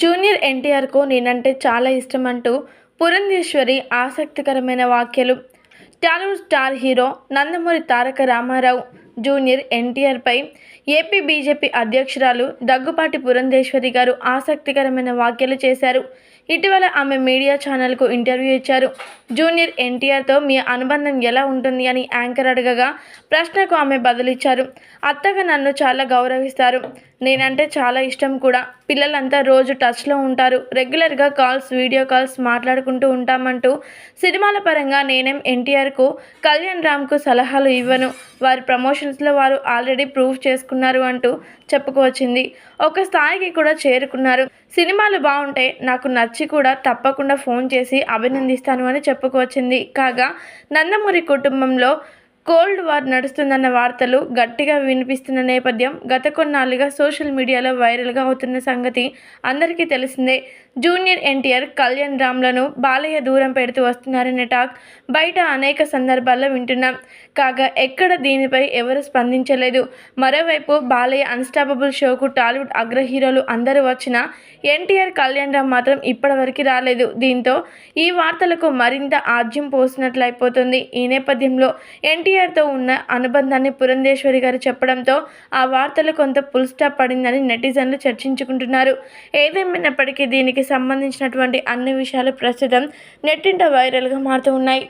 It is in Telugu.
జూనియర్ ఎన్టీఆర్కు నేనంటే చాలా ఇష్టం అంటూ పురంధేశ్వరి ఆసక్తికరమైన వ్యాఖ్యలు. Tollywood star hero Nandamuri Taraka Rama Rao junior ఎన్టీఆర్పై AP BJP అధ్యక్షురాలు దగ్గుపాటి పురంధేశ్వరి గారు ఆసక్తికరమైన వ్యాఖ్యలు చేశారు. ఇటీవల ఆమె మీడియా ఛానల్కు ఇంటర్వ్యూ ఇచ్చారు. జూనియర్ ఎన్టీఆర్తో మీ అనుబంధం ఎలా ఉంటుంది అని యాంకర్ అడగగా ప్రశ్నకు ఆమె బదులిచ్చారు. అత్తగా నన్ను చాలా గౌరవిస్తారు. నేనంటే చాలా ఇష్టం కూడా. పిల్లలంతా రోజు టచ్లో ఉంటారు. రెగ్యులర్గా కాల్స్ వీడియో కాల్స్ మాట్లాడుకుంటూ ఉంటామంటూ సినిమాల పరంగా నేనేం ఎన్టీఆర్కు కళ్యాణ్ రామ్కు సలహాలు ఇవ్వను. వారి ప్రమోషన్స్లో వారు ఆల్రెడీ ప్రూవ్ చేసుకున్నారు అంటూ చెప్పుకొచ్చింది ఒక స్థాయికి కూడా చేరుకున్నారు. సినిమాలు బాగుంటే నాకు నచ్చి కూడా తప్పకుండా ఫోన్ చేసి అభినందిస్తాను అని చెప్పుకొచ్చింది కాగా నందమూరి కుటుంబంలో కోల్డ్ వార్ నడుస్తుందన్న వార్తలు గట్టిగా వినిపిస్తున్న నేపథ్యం గత కొన్నాళ్ళుగా సోషల్ మీడియాలో వైరల్గా అవుతున్న సంగతి అందరికీ తెలిసిందే. జూనియర్ ఎన్టీఆర్ కళ్యాణ్ రామ్లను బాలయ్య దూరం పెడుతూ వస్తున్నారనే టాక్ బయట అనేక సందర్భాల్లో వింటున్నాం. కాగా ఎక్కడ దీనిపై ఎవరు స్పందించలేదు. మరోవైపు బాలయ్య అన్స్టాపబుల్ షోకు టాలీవుడ్ అగ్ర హీరోలు అందరూ వచ్చినా ఎన్టీఆర్ కళ్యాణ్ రామ్ మాత్రం ఇప్పటివరకు రాలేదు. దీంతో ఈ వార్తలకు మరింత ఆజ్యం పోసినట్లయిపోతుంది. ఈ నేపథ్యంలో ఎన్టీఆర్ ఎన్టీఆర్తో ఉన్న అనుబంధాన్ని పురంధేశ్వరి గారు చెప్పడంతో ఆ వార్తలు కొంత పుల్ స్టాప్ పడిందని నెటిజన్లు చర్చించుకుంటున్నారు. ఏదేమైనప్పటికీ దీనికి సంబంధించినటువంటి అన్ని విషయాలు ప్రస్తుతం నెట్టింట వైరల్గా మారుతూ ఉన్నాయి.